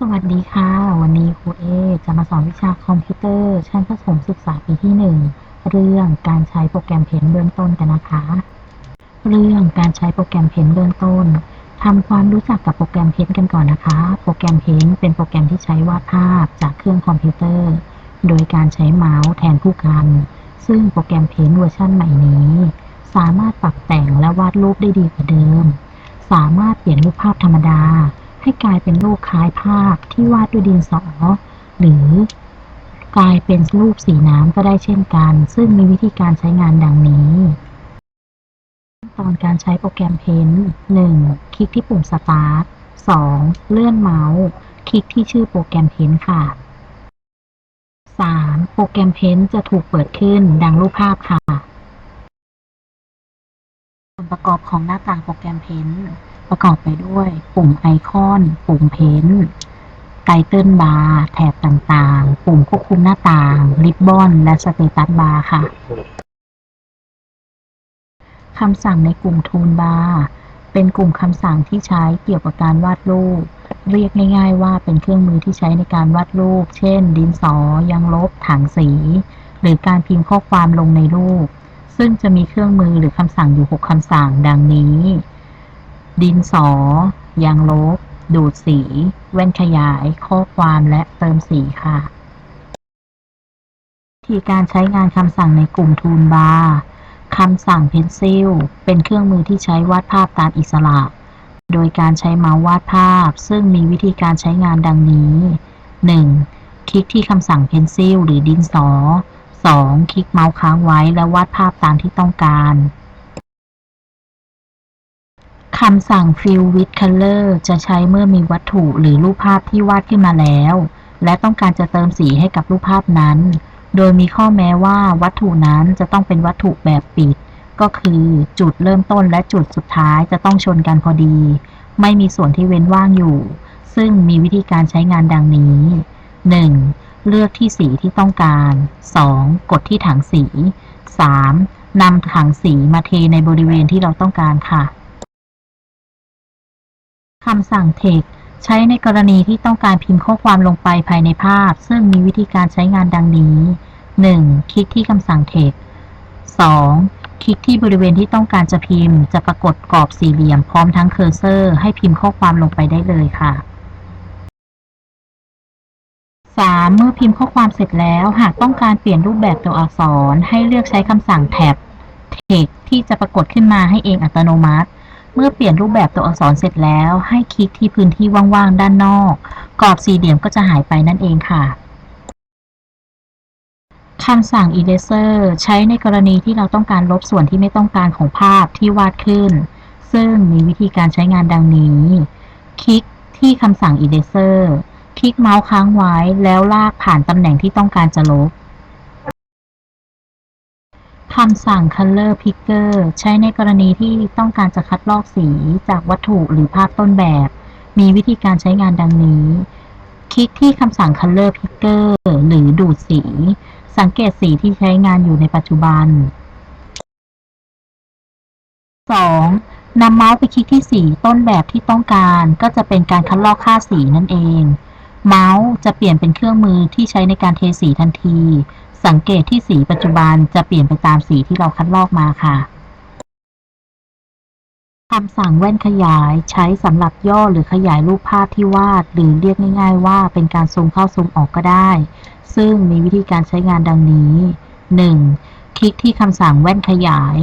สวัสดีค่ะ วันนี้ครูเอจะมาสอนวิชาคอมพิวเตอร์ชั้นประถมศึกษาปีที่ 1 เรื่องการใช้โปรแกรมเพนเบื้องต้นกันนะคะ เรื่องการใช้โปรแกรมเพนเบื้องต้นทำความรู้จักกับโปรแกรมเพนกันก่อนนะคะ โปรแกรมเพนเป็นโปรแกรมที่ใช้วาดภาพจากเครื่องคอมพิวเตอร์ โดยการใช้เมาส์แทนผู้กัน ซึ่งโปรแกรมเพนเวอร์ชันใหม่นี้ สามารถปรับแต่งและวาดรูปได้ดีกว่าเดิม สามารถเปลี่ยนรูปภาพธรรมดา ให้กลายเป็นรูปคล้ายภาพที่วาดด้วยดินสอ หรือกลายเป็นรูปสีน้ำก็ได้เช่นกัน ซึ่งมีวิธีการใช้งานดังนี้ขั้นตอนการใช้โปรแกรมเพน 1. คลิกที่ปุ่ม Start 2. เลื่อนเมาส์ คลิกที่ชื่อโปรแกรมเพนค่ะ 3. โปรแกรมเพนจะถูกเปิดขึ้นดังรูปภาพค่ะส่วนประกอบของหน้าต่างโปรแกรมเพน ประกอบไปด้วยปุ่มไอคอน ปุ่มเพนไตเติลบาร์แถบต่างๆ ปุ่มควบคุมหน้าต่าง ริบบอน และสเตตัสบาร์ค่ะคำสั่งในกลุ่มทูลบาร์เป็นกลุ่มคำสั่งที่ใช้เกี่ยวกับการวาดรูป เรียกง่าย ๆ ว่าเป็นเครื่องมือที่ใช้ในการวาดรูป เช่น ดินสอยังลบ ถังสี หรือการพิมพ์ข้อความลงในรูป ซึ่งจะมีเครื่องมือหรือคำสั่งอยู่ 6 คำสั่งดังนี้ ดินสอ ยางลบ ดูดสี แว่นขยาย ข้อความและเติมสีค่ะวิธีการใช้งานคำสั่งในกลุ่มทูลบาร์คำสั่ง Pencil เป็นเครื่องมือที่ใช้วาดภาพตามอิสระ โดยการใช้เมาส์วาดภาพ ซึ่งมีวิธีการใช้งานดังนี้ 1. คลิกที่คำสั่ง Pencil หรือดินสอ 2. คลิกเมาส์ค้างไว้และวาดภาพตามที่ต้องการ คำสั่ง Fill with Color จะใช้เมื่อมีวัตถุหรือรูปภาพที่วาดขึ้นมาแล้ว และต้องการจะเติมสีให้กับรูปภาพนั้น โดยมีข้อแม้ว่าวัตถุนั้นจะต้องเป็นวัตถุแบบปิด ก็คือจุดเริ่มต้นและจุดสุดท้ายจะต้องชนกันพอดี ไม่มีส่วนที่เว้นว่างอยู่ ซึ่งมีวิธีการใช้งานดังนี้ 1. เลือกที่สีที่ต้องการ 2. กดที่ถังสี 3. นำถังสีมาเทในบริเวณที่เราต้องการค่ะ คำสั่ง text ใช้ในกรณีที่ต้องการพิมพ์ข้อความลงไปภายในภาพ ซึ่งมีวิธีการใช้งานดังนี้ 1. คลิกที่คำสั่ง text 2. คลิกที่บริเวณที่ต้องการจะพิมพ์ จะปรากฏกรอบสี่เหลี่ยมพร้อมทั้งเคอร์เซอร์ ให้พิมพ์ข้อความลงไปได้เลยค่ะ 3. เมื่อพิมพ์ข้อความเสร็จแล้ว หากต้องการเปลี่ยนรูปแบบตัวอักษร ให้เลือกใช้คำสั่ง tab text ที่จะปรากฏขึ้นมาให้เองอัตโนมัติ เมื่อเปลี่ยนรูปแบบตัวอักษรเสร็จแล้วให้คลิกที่พื้นที่ว่างๆ ด้านนอก กรอบสี่เหลี่ยมก็จะหายไปนั่นเองค่ะคำสั่ง eraser ใช้ในกรณีที่เราต้องการลบส่วนที่ไม่ต้องการของภาพที่วาดขึ้น ซึ่งมีวิธีการใช้งานดังนี้ คลิกที่คำสั่ง eraser คลิกเมาส์ค้างไว้แล้วลากผ่านตำแหน่งที่ต้องการจะลบ คำสั่ง color picker ใช้ในกรณีที่ต้องการจะคัดลอกสีจากวัตถุหรือภาพต้นแบบ มีวิธีการใช้งานดังนี้ คลิกที่คำสั่ง color picker หรือดูดสี สังเกตสีที่ใช้งานอยู่ในปัจจุบัน 2. นำเมาส์ไปคลิกที่สีต้นแบบที่ต้องการ ก็จะเป็นการคัดลอกค่าสีนั่นเอง เมาส์จะเปลี่ยนเป็นเครื่องมือที่ใช้ในการเทสีทันที สังเกตที่สีปัจจุบันจะเปลี่ยนไปตามสีที่เราคัดลอกมาค่ะคำสั่งแว่นขยายใช้สำหรับย่อหรือขยายรูปภาพที่วาด หรือเรียกง่าย ๆ ว่าเป็นการซูมเข้าซูมออกก็ได้ ซึ่งมีวิธีการใช้งานดังนี้ 1. คลิกที่คำสั่งแว่นขยาย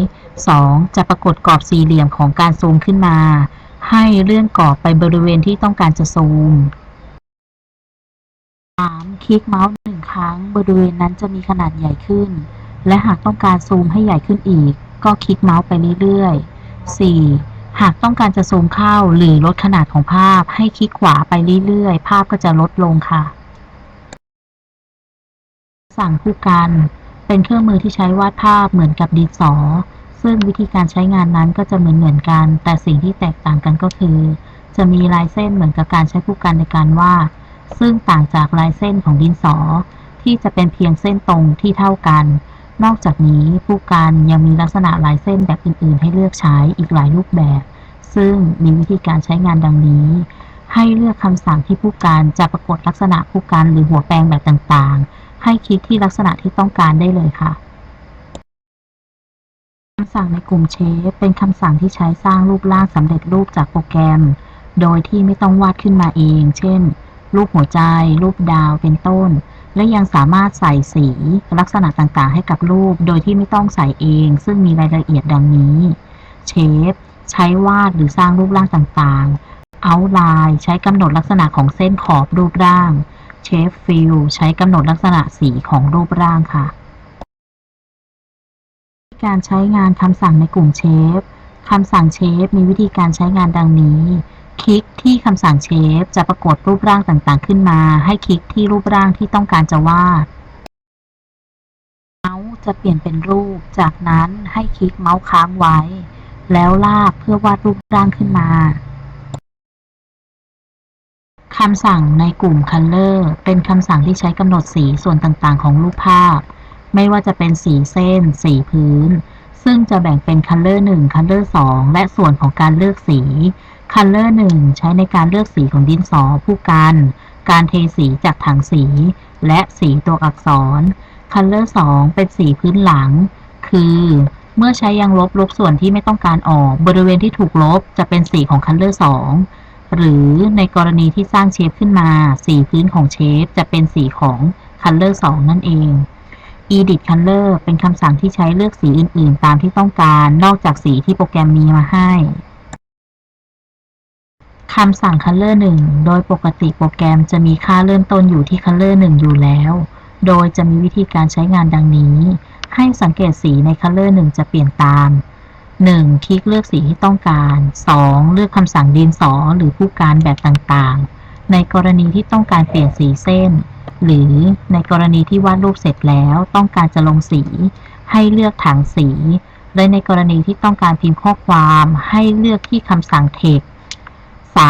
2. จะปรากฏกรอบสี่เหลี่ยมของการซูมขึ้นมา ให้เลื่อนกรอบไปบริเวณที่ต้องการจะซูม 3. คลิกเมาส์หนึ่งครั้ง บริเวณนั้นจะมีขนาดใหญ่ขึ้น และหากต้องการซูมให้ใหญ่ขึ้นอีก ก็คลิกเมาส์ไปเรื่อยๆ 4. หากต้องการจะซูมเข้าหรือลดขนาดของภาพ ให้คลิกขวาไปเรื่อยๆ ภาพก็จะลดลงค่ะ สั่งคู่กัน เป็นเครื่องมือที่ใช้วาดภาพเหมือนกับดินสอ ซึ่งวิธีการใช้งานนั้นก็จะเหมือนเหมือนกัน แต่สิ่งที่แตกต่างกันก็คือ จะมีลายเส้นเหมือนกับการใช้คู่กันในการวาด ซึ่งต่างจากลายเส้นของดินสอ ที่จะเป็นเพียงเส้นตรงที่เท่ากัน นอกจากนี้ผู้กันยังมีลักษณะลายเส้นแบบอื่น ๆ ให้เลือกใช้อีกหลายรูปแบบ ซึ่งมีวิธีการใช้งานดังนี้ ให้เลือกคำสั่งที่ผู้การจะปรากฏลักษณะผู้การหรือหัวแปลงแบบต่างๆ ให้คลิกที่ลักษณะที่ต้องการได้เลยค่ะคำสั่งในกลุ่มเชฟเป็นคำสั่งที่ใช้สร้างรูปร่างสำเร็จรูปจากโปรแกรม โดยที่ไม่ต้องวาดขึ้นมาเอง เช่น รูปหัวใจ รูปดาวเป็นต้น และยังสามารถใส่สีลักษณะต่างๆ ให้กับรูป โดยที่ไม่ต้องใส่เอง ซึ่งมีรายละเอียดดังนี้ เชฟ ใช้วาดหรือสร้างรูปร่างต่างๆ เอาไลน์ใช้กำหนดลักษณะของเส้นขอบรูปร่าง เชฟฟิลใช้กำหนดลักษณะสีของรูปร่างค่ะ การใช้งานคำสั่งในกลุ่มเชฟคำสั่งเชฟมีวิธีการใช้งานดังนี้ คลิกที่คำสั่งเชฟจะปรากฏรูปร่างต่างๆ ขึ้นมา ให้คลิกที่รูปร่างที่ต้องการจะวาด เมาส์จะเปลี่ยนเป็นรูป จากนั้นให้คลิกเมาส์ค้างไว้ แล้วลากเพื่อวาดรูปร่างขึ้นมาคำสั่งในกลุ่ม Color เป็นคำสั่งที่ใช้กำหนดสีส่วนต่างๆ ของรูปภาพ ไม่ว่าจะเป็นสีเส้น สีพื้น ซึ่งจะแบ่งเป็น Color 1 Color 2 และส่วนของการเลือกสี Color 1 ใช้ในการเลือกสีของดินสอผู้กัน การเทสีจากถังสี และสีตัวอักษร Color 2 เป็นสีพื้นหลัง คือ เมื่อใช้ยางลบลบส่วนที่ไม่ต้องการออก บริเวณที่ถูกลบจะเป็นสีของ Color 2 หรือในกรณีที่สร้างเชฟขึ้นมา สีพื้นของเชฟจะเป็นสีของ Color 2 นั่นเอง Edit Color เป็นคำสั่งที่ใช้เลือกสีอื่น ๆ ตามที่ต้องการ นอกจากสีที่โปรแกรมมีมาให้ คำสั่ง Color 1 โดยปกติโปรแกรมจะมีค่าเริ่มต้นอยู่ที่ Color 1 อยู่แล้ว โดยจะมีวิธีการใช้งานดังนี้ ให้สังเกตสีใน Color 1 จะเปลี่ยนตาม 1. คลิกเลือกสีที่ต้องการ 2. เลือกคำสั่งดินสอหรือผู้การแบบต่างๆ ในกรณีที่ต้องการเปลี่ยนสีเส้น หรือในกรณีที่วาดรูปเสร็จแล้วต้องการจะลงสี ให้เลือกถังสี และในกรณีที่ต้องการพิมพ์ข้อความ ให้เลือกที่คำสั่ง text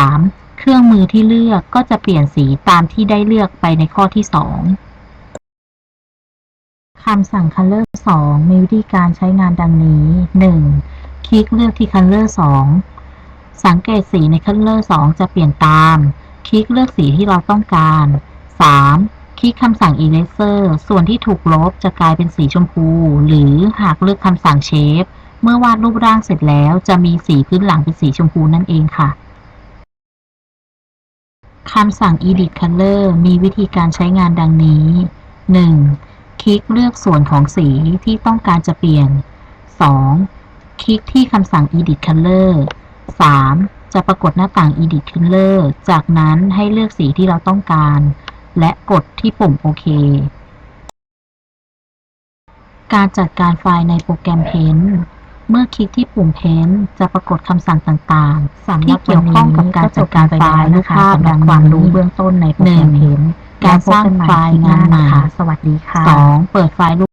3. เครื่องมือที่เลือกก็จะเปลี่ยนสีตามที่ได้เลือกไปในข้อที่ 2 คำสั่ง color 2 มีวิธีการใช้งานดังนี้ 1. คลิกเลือกที่ color 2 สังเกตสีใน color 2 จะเปลี่ยนตาม คลิกเลือกสีที่เราต้องการ 3. คลิกคำสั่ง eraser ส่วนที่ถูกลบจะกลายเป็นสีชมพู หรือหากเลือกคำสั่ง shape เมื่อวาดรูปร่างเสร็จแล้วจะมีสีพื้นหลังเป็นสีชมพูนั่นเองค่ะ คำสั่ง edit color มีวิธีการใช้งานดังนี้ 1. คลิกเลือกส่วนของสีที่ต้องการจะเปลี่ยน 2. คลิกที่คำสั่ง edit color 3. จะปรากฏหน้าต่าง edit color จากนั้นให้เลือกสีที่เราต้องการ และกดที่ปุ่มโอเค การจัดการไฟล์ในโปรแกรม Paint เมื่อคลิกที่ปุ่ม Paint จะปรากฏคำสั่งต่างๆที่เกี่ยวข้องกับการจัดการไฟล์รูปภาพดังความรู้เบื้องต้นในโปรแกรม Paint การสร้างไฟล์งานใหม่สวัสดีค่ะ 2. เปิดไฟล์รูป